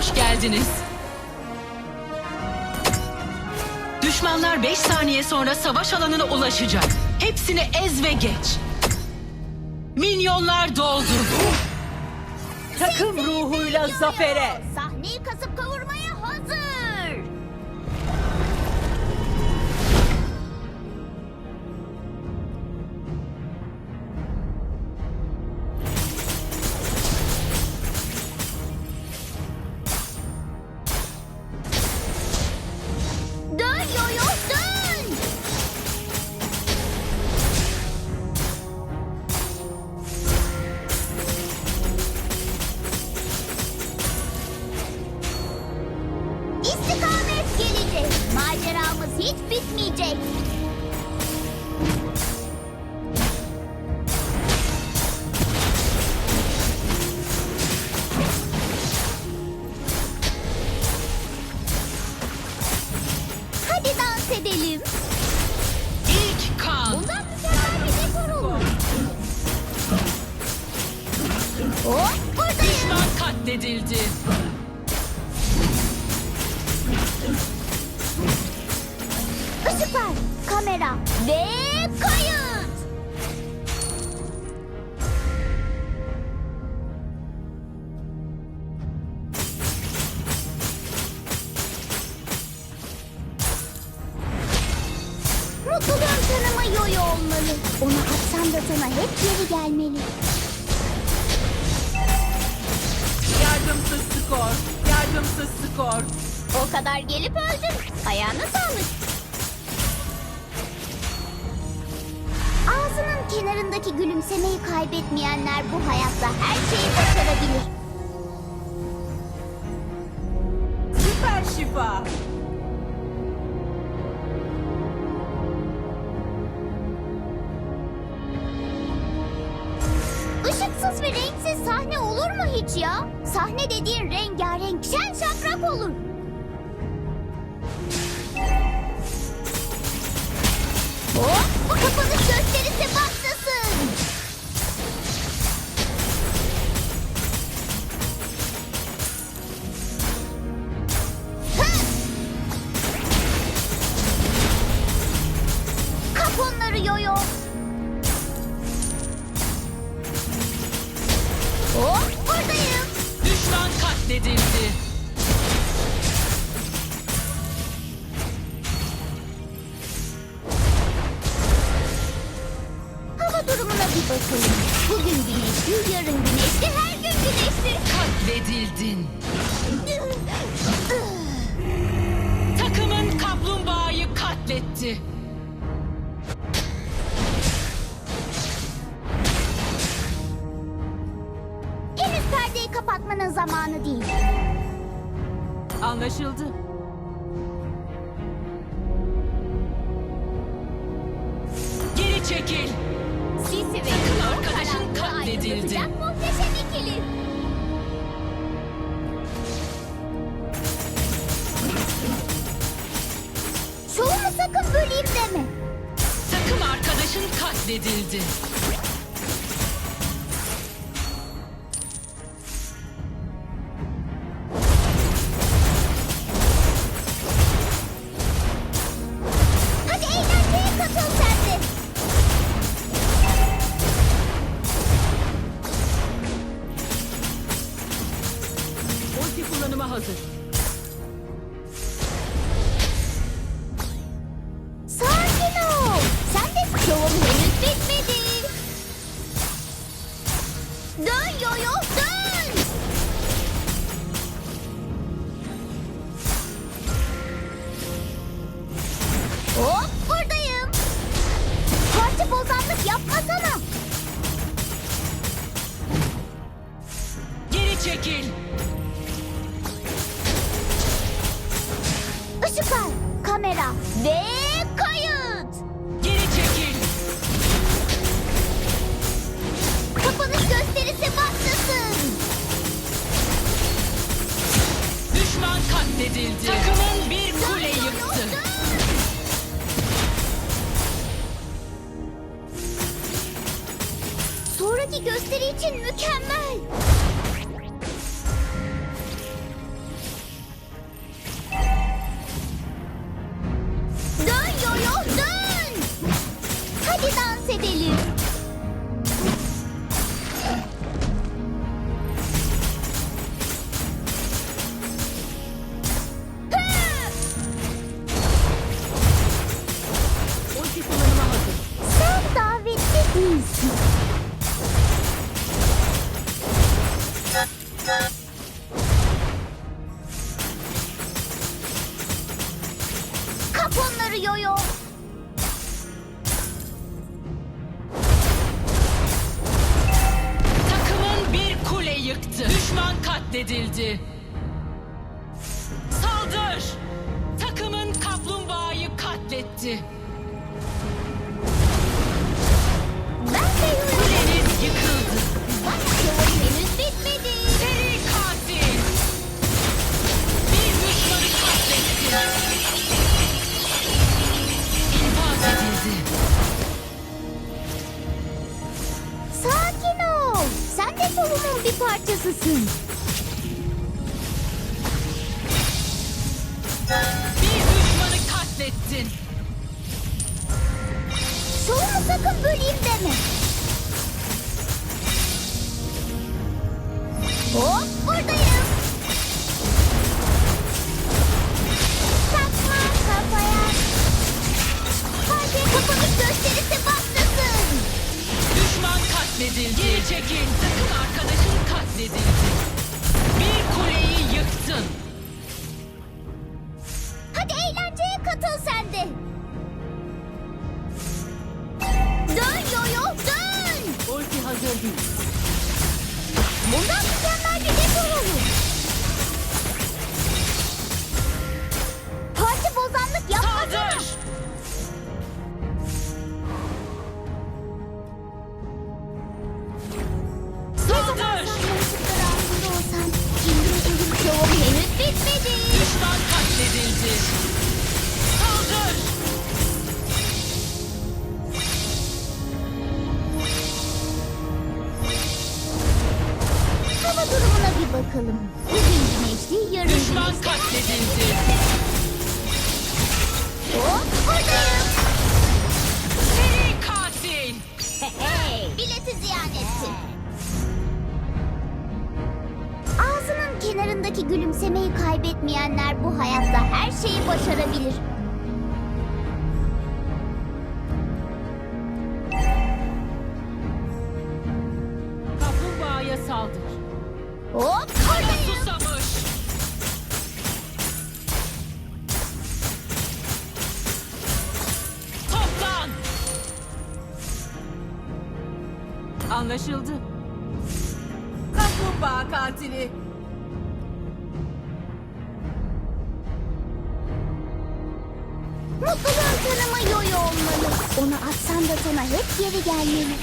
Hoş geldiniz. Düşmanlar 5 saniye sonra savaş alanına ulaşacak. Hepsini ez ve geç. Minyonlar doldu. Takım ruhuyla zafere. Sahneyi kasıp hiç bitmeyecek. Hadi dans edelim. İlk kan. Bundan mükemmel bir dekor olur. Hop buradayım. Düşman katledildi. Kamera ve kayıt. Mutluluğun tanımı yoyo olmalı. Onu atsam da sana hep geri gelmeli. Yardımsız skor. Yardımsız skor. O kadar gelip öldün. Ayağına sağlık. Ağzının kenarındaki gülümsemeyi kaybetmeyenler bu hayatta her şeyi başarabilir. Süper şifa. Işıksız ve renksiz sahne olur mu hiç ya? Sahne dediğin rengarenk, şen şakrak olur. Hop, bu kapanış gösterisi başlasın. Hop, buradayım. Düşman katledildi. Hava durumuna bir bakalım. Bugün güneşli, yarın güneşli, her gün güneşli. Katledildin. Takımın kaplumbağayı katletti. Kapatmanın zamanı değil. Anlaşıldı. Geri çekil. Sisi ve Takım arkadaşın katledildi. muhteşem ikili. Şovumu sakın böleyim deme. Takım arkadaşın katledildi. Geri çekil. Işıklar, kamera ve kayıt. Geri çekil. Kapanış gösterisi başlasın. Düşman katledildi. Takımın bir kule yıktı. Sonraki gösteri için mükemmel. Kap onları yoyo. Takımın bir kule yıktı. Düşman katledildi. Saldır! Takımın kaplumbağayı katletti. Tohumun bir parçasısın. Bir düşmanı katlettin. Tohumu sakın böleyim deme. Hop buradayım. Takma kafaya. Hadi kafanız gösterisi başlasın. Düşman katledildi. Geri çekil. Katledildi. Bir kuleyi yıktın. Hadi eğlenceye katıl sen de. Dön yoyo dön. Ulti hazır değil. Bundan mükemmel bir Kenarındaki gülümsemeyi kaybetmeyenler bu hayatta her şeyi başarabilir. Kaplumbağaya saldır. Hop buradayım. susamış. Toplan. Anlaşıldı. Kaplumbağa katili. Mutluluğun tanımı yoyo olmalı. Onu atsan da sana hep geri gelmeli.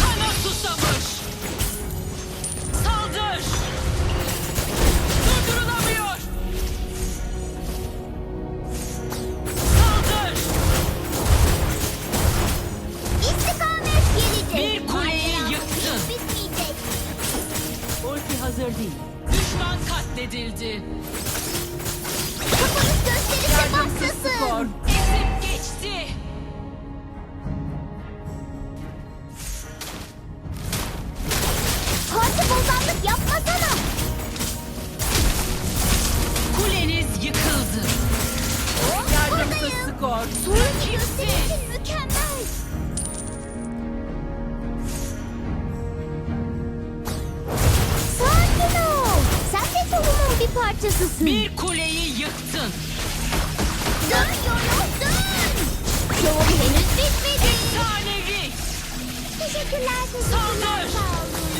Kana susamış. Saldır. Durdurulamıyor. Saldır. İstikamet gelecek. Bir kuleyi yıktın. hiç Bitmeyecek. Ulti hazır değil. Düşman katledildi. Yardımsız skor. Ezip geçti. Parti bozanlık yapmasana. Kuleniz yıkıldı. Hop Yardımsız buradayım. skor. Gösterisin mükemmel. Sakin ol. Sen de tohumun bir parçasısın. Bir kuleyi yıktın. Şovum henüz bitmedi. Efsanevi. Teşekkürler. Saldır. Sağ olun.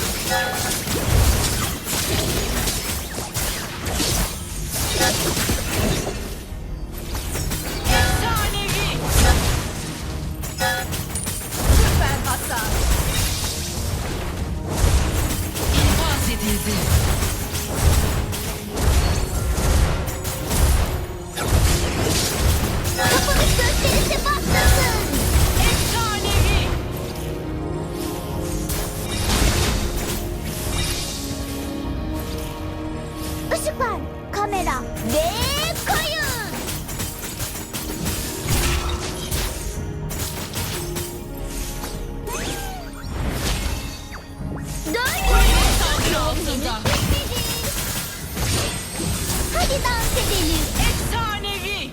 Dans edelim. Efsanevi.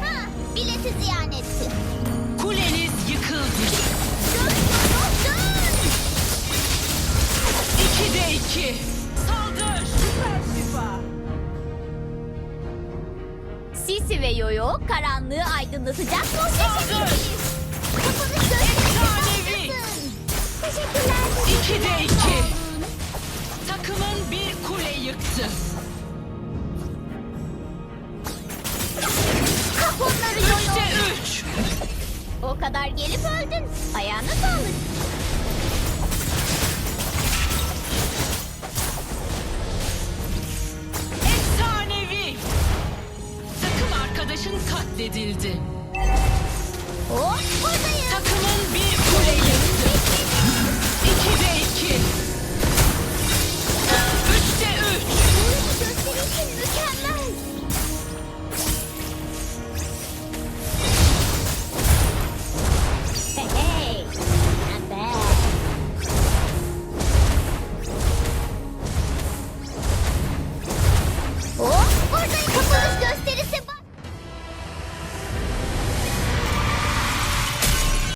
Ha, bileti ziyan ettin. Kuleniz yıkıldı. Dön yoyo dön. İki de iki. Saldır. Süper şifa. Sisi ve Yoyo karanlığı aydınlatacak Saldır! muhteşem Kafanı gözlerine Efsanevi! Teşekkürler. İkide iki. Takımın bir kule yıktı. Onları. Üçte üç. O kadar gelip öldün. Ayağına sağlık. Efsanevi. Takım arkadaşın katledildi.